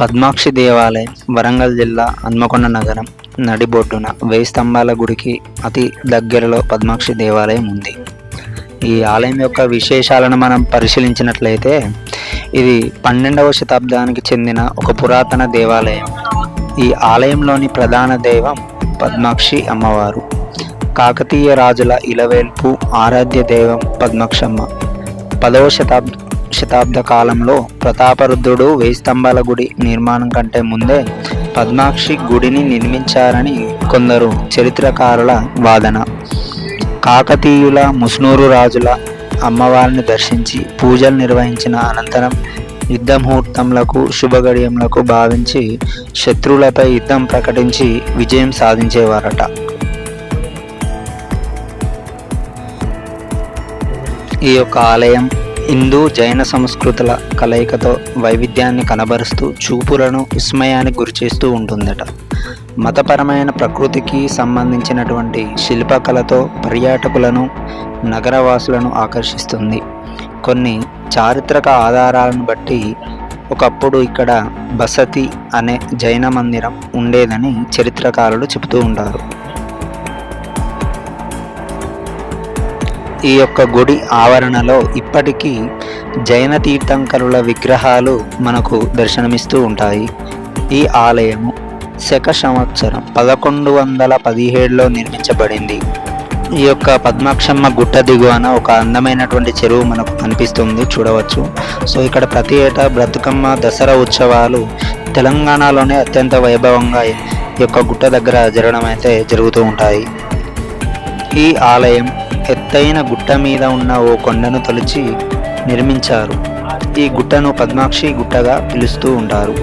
పద్మాక్షి దేవాలయం వరంగల్ జిల్లా హన్మకొండ నగరం నడిబొడ్డున వెయ్యి స్తంభాల గుడికి అతి దగ్గరలో పద్మాక్షి దేవాలయం ఉంది. ఈ ఆలయం యొక్క విశేషాలను మనం పరిశీలించినట్లయితే ఇది పన్నెండవ శతాబ్దానికి చెందిన ఒక పురాతన దేవాలయం. ఈ ఆలయంలోని ప్రధాన దైవం పద్మాక్షి అమ్మవారు. కాకతీయ రాజుల ఇలవేల్పు ఆరాధ్య దైవం పద్మాక్షమ్మ. పదవ శతాబ్ద శతాబ్ద కాలంలో ప్రతాపరుద్రుడు వెయ్యి స్తంభాల గుడి నిర్మాణం కంటే ముందే పద్మాక్షి గుడిని నిర్మించారని కొందరు చరిత్రకారుల వాదన. కాకతీయుల ముస్నూరు రాజుల అమ్మవారిని దర్శించి పూజలు నిర్వహించిన అనంతరం యుద్ధ ముహూర్తంలకు శుభగడియములకు భావించి శత్రువులపై యుద్ధం ప్రకటించి విజయం సాధించేవారట. ఈ యొక్క ఆలయం హిందూ జైన సంస్కృతుల కలయికతో వైవిధ్యాన్ని కనబరుస్తూ చూపులను విస్మయానికి గురిచేస్తూ ఉంటుందట. మతపరమైన ప్రకృతికి సంబంధించినటువంటి శిల్పకళతో పర్యాటకులను నగరవాసులను ఆకర్షిస్తుంది. కొన్ని చారిత్రక ఆధారాలను బట్టి ఒకప్పుడు ఇక్కడ బసతి అనే జైన మందిరం ఉండేదని చరిత్రకారులు చెబుతూ ఉంటారు. ఈ యొక్క గుడి ఆవరణలో ఇప్పటికీ జైన తీర్థంకరుల విగ్రహాలు మనకు దర్శనమిస్తూ ఉంటాయి. ఈ ఆలయము శక సంవత్సరం పదకొండు వందల పదిహేడులో నిర్మించబడింది. ఈ యొక్క పద్మాక్షమ్మ గుట్ట దిగువన ఒక అందమైనటువంటి చెరువు మనకు కనిపిస్తుంది చూడవచ్చు. సో ఇక్కడ ప్రతి ఏటా బ్రతుకమ్మ దసరా ఉత్సవాలు తెలంగాణలోనే అత్యంత వైభవంగా ఈ యొక్క గుట్ట దగ్గర జరగడం అయితే జరుగుతూ ఉంటాయి. ఈ ఆలయం ఎత్తైన గుట్ట మీద ఉన్న ఓ కొండను తొలిచి నిర్మించారు. ఈ గుట్టను పద్మాక్షి గుట్టగా పిలుస్తూ ఉంటారు.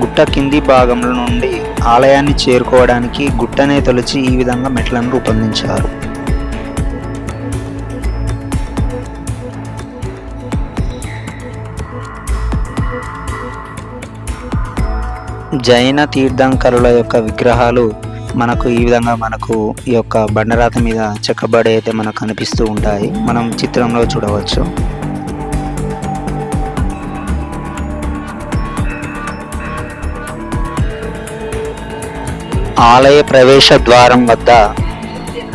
గుట్ట కింది భాగంలో నుండి ఆలయాన్ని చేరుకోవడానికి గుట్టనే తొలిచి ఈ విధంగా మెట్లను రూపొందించారు. జైన తీర్థంకరుల యొక్క విగ్రహాలు మనకు ఈ విధంగా మనకు ఈ యొక్క బండరాత మీద చెక్కబడి అయితే మనకు కనిపిస్తూ ఉంటాయి. మనం చిత్రంలో చూడవచ్చు. ఆలయ ప్రవేశ ద్వారం వద్ద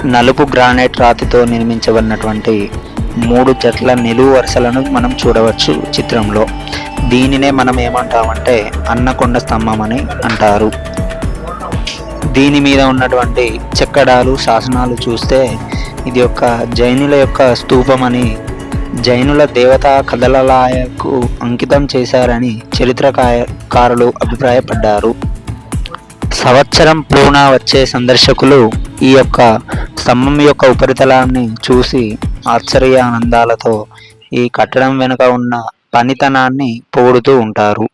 నలుపు గ్రానైట్ రాతితో నిర్మించబడినటువంటి మూడు జట్ల నిలువు వరుసలను మనం చూడవచ్చు చిత్రంలో. దీనినే మనం ఏమంటామంటే అన్నకొండ స్తంభం అని అంటారు. దీని మీద ఉన్నటువంటి చెక్కడాలు శాసనాలు చూస్తే ఇది యొక్క జైనుల యొక్క స్తూపం అని జైనుల దేవతా కథలలాయకు అంకితం చేశారని చరిత్రకారులు అభిప్రాయపడ్డారు. సంవత్సరం పూర్ణ వచ్చే సందర్శకులు ఈ యొక్క స్తంభం యొక్క ఉపరితలాన్ని చూసి ఆశ్చర్యానందాలతో ఈ కట్టడం వెనుక ఉన్న పనితనాన్ని పొగుడుతూ ఉంటారు.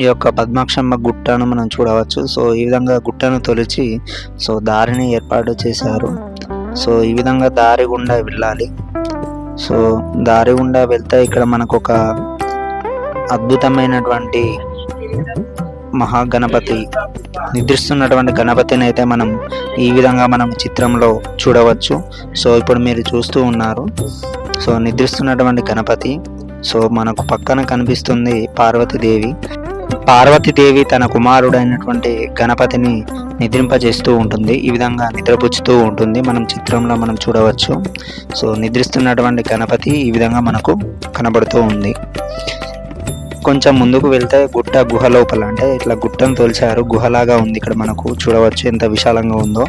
ఈ యొక్క పద్మాక్షమ్మ గుట్టను మనం చూడవచ్చు. సో ఈ విధంగా గుట్టను తొలిచి సో దారిని ఏర్పాటు చేశారు. సో ఈ విధంగా దారి గుండా వెళ్ళాలి. సో దారి గుండా వెళ్తే ఇక్కడ మనకు ఒక అద్భుతమైనటువంటి మహాగణపతి నిద్రిస్తున్నటువంటి గణపతిని అయితే మనం ఈ విధంగా మనం చిత్రంలో చూడవచ్చు. సో ఇప్పుడు మీరు చూస్తూ ఉన్నారు. సో నిద్రిస్తున్నటువంటి గణపతి సో మనకు పక్కన కనిపిస్తుంది పార్వతీదేవి. పార్వతీదేవి తన కుమారుడైనటువంటి గణపతిని నిద్రింపజేస్తూ ఉంటుంది. ఈ విధంగా నిద్రపుచ్చుతూ ఉంటుంది. మనం చిత్రంలో మనం చూడవచ్చు. సో నిద్రిస్తున్నటువంటి గణపతి ఈ విధంగా మనకు కనబడుతూ ఉంది. కొంచెం ముందుకు వెళ్తే గుట్ట గుహ లోపల అంటే ఇట్లా గుట్టను తొలిచారు. గుహలాగా ఉంది ఇక్కడ మనకు. చూడవచ్చు ఎంత విశాలంగా ఉందో.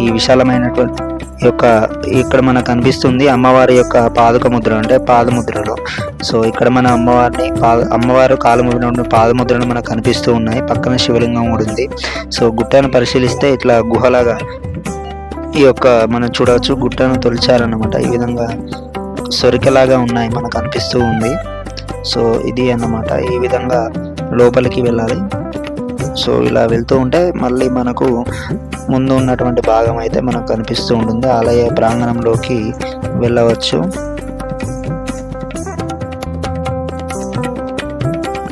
ఈ విశాలమైనటువంటి యొక్క ఇక్కడ మనకు కనిపిస్తుంది అమ్మవారి యొక్క పాదుక ముద్ర అంటే పాదముద్రలు. సో ఇక్కడ మన అమ్మవారిని పాద అమ్మవారు కాలు ముద్ర పాదముద్రలు మనకు కనిపిస్తూ ఉన్నాయి. పక్కన శివలింగం కూడా ఉంది. సో గుట్టను పరిశీలిస్తే ఇట్లా గుహలాగా ఈ యొక్క మనం చూడవచ్చు గుట్టను తొలిచారనమాట ఈ విధంగా సొరికలాగా ఉన్నాయి మనకు అనిపిస్తూ ఉంది. సో ఇది అన్నమాట. ఈ విధంగా లోపలికి వెళ్ళాలి. సో ఇలా వెళ్తూ ఉంటే మళ్ళీ మనకు ముందు ఉన్నటువంటి భాగం అయితే మనకు కనిపిస్తూ ఉంటుంది. ఆలయ ప్రాంగణంలోకి వెళ్ళవచ్చు.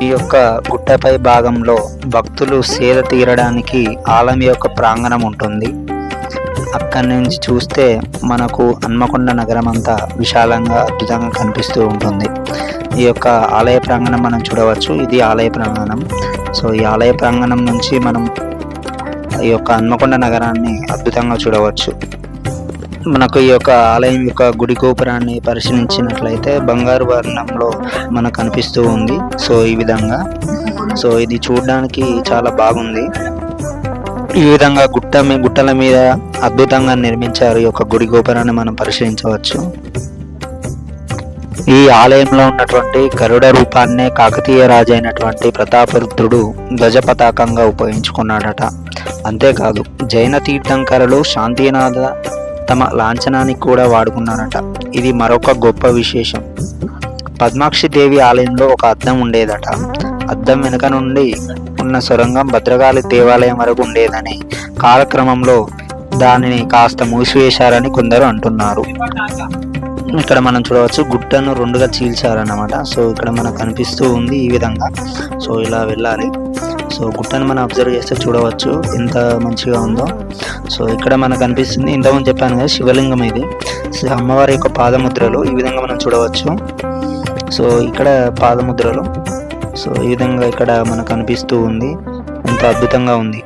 ఈ యొక్క గుట్టపై భాగంలో భక్తులు సేద తీరడానికి ఆలయం యొక్క ప్రాంగణం ఉంటుంది. అక్కడి నుంచి చూస్తే మనకు హన్మకొండ నగరం అంతా విశాలంగా అద్భుతంగా కనిపిస్తూ ఉంటుంది. ఈ యొక్క ఆలయ ప్రాంగణం మనం చూడవచ్చు. ఇది ఆలయ ప్రాంగణం. సో ఈ ఆలయ ప్రాంగణం నుంచి మనం ఈ యొక్క హన్మకొండ నగరాన్ని అద్భుతంగా చూడవచ్చు. మనకు ఈ యొక్క ఆలయం యొక్క గుడి గోపురాన్ని పరిశీలించినట్లయితే బంగారు వర్ణంలో మనకు కనిపిస్తూ ఉంది. సో ఈ విధంగా సో ఇది చూడడానికి చాలా బాగుంది. ఈ విధంగా గుట్ట గుట్టల మీద అద్భుతంగా నిర్మించారు ఈ యొక్క గుడి గోపురాన్ని మనం పరిశీలించవచ్చు. ఈ ఆలయంలో ఉన్నటువంటి గరుడ రూపాన్నే కాకతీయ రాజు అయినటువంటి ప్రతాపరుద్రుడు ధ్వజ పతాకంగా ఉపయోగించుకున్నాడట. అంతేకాదు జైన తీర్థంకరులు శాంతినాథ తమ లాంఛనానికి కూడా వాడుకున్నారట. ఇది మరొక గొప్ప విశేషం. పద్మాక్షి దేవి ఆలయంలో ఒక అద్దం ఉండేదట. అద్దం వెనుక నుండి ఉన్న సొరంగం భద్రకాళి దేవాలయం వరకు ఉండేదని కాలక్రమంలో దానిని కాస్త మూసివేశారని కొందరు అంటున్నారు. ఇక్కడ మనం చూడవచ్చు గుట్టను రెండుగా చీల్చారన్నమాట సో ఇక్కడ మనకు కనిపిస్తూ ఉంది ఈ విధంగా. సో ఇలా వెళ్ళాలి. సో గుట్టను మనం అబ్జర్వ్ చేస్తే చూడవచ్చు ఎంత మంచిగా ఉందో. సో ఇక్కడ మనకు కనిపిస్తుంది ఇంతకుముందు చెప్పాను కదా శివలింగం ఇది. అమ్మవారి యొక్క పాదముద్రలు ఈ విధంగా మనం చూడవచ్చు. సో ఇక్కడ పాదముద్రలు. సో ఈ విధంగా ఇక్కడ మనకు కనిపిస్తూ ఉంది. ఎంత అద్భుతంగా ఉంది.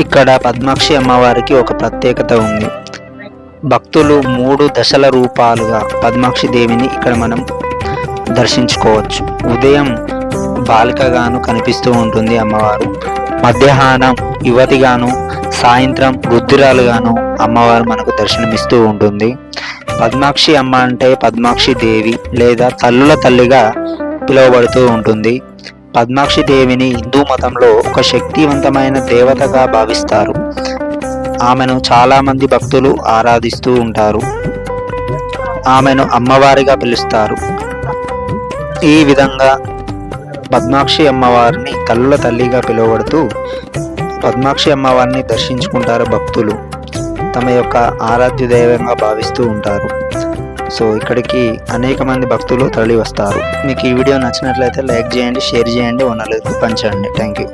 ఇక్కడ పద్మాక్షి అమ్మవారికి ఒక ప్రత్యేకత ఉంది. భక్తులు మూడు దశల రూపాలుగా పద్మాక్షి దేవిని ఇక్కడ మనం దర్శించుకోవచ్చు. ఉదయం బాలికగాను కనిపిస్తూ ఉంటుంది అమ్మవారు. మధ్యాహ్నం యువతిగాను సాయంత్రం వృద్ధురాలుగాను అమ్మవారు మనకు దర్శనమిస్తూ ఉంటుంది. పద్మాక్షి అమ్మ అంటే పద్మాక్షి దేవి లేదా తల్లుల తల్లిగా పిలువబడుతూ ఉంటుంది. పద్మాక్షి దేవిని హిందూ మతంలో ఒక శక్తివంతమైన దేవతగా భావిస్తారు. ఆమెను చాలామంది భక్తులు ఆరాధిస్తూ ఉంటారు. ఆమెను అమ్మవారిగా పిలుస్తారు. ఈ విధంగా పద్మాక్షి అమ్మవారిని కళ్ళ తల్లిగా పిలువబడుతూ పద్మాక్షి అమ్మవారిని దర్శించుకుంటారు భక్తులు. తమ యొక్క ఆరాధ్య దైవంగా భావిస్తూ ఉంటారు. సో ఇక్కడికి అనేక మంది భక్తులు తరలి వస్తారు మీకు ఈ వీడియో నచ్చినట్లయితే లైక్ చేయండి షేర్ చేయండి వనరులకు పంచండి. Thank you.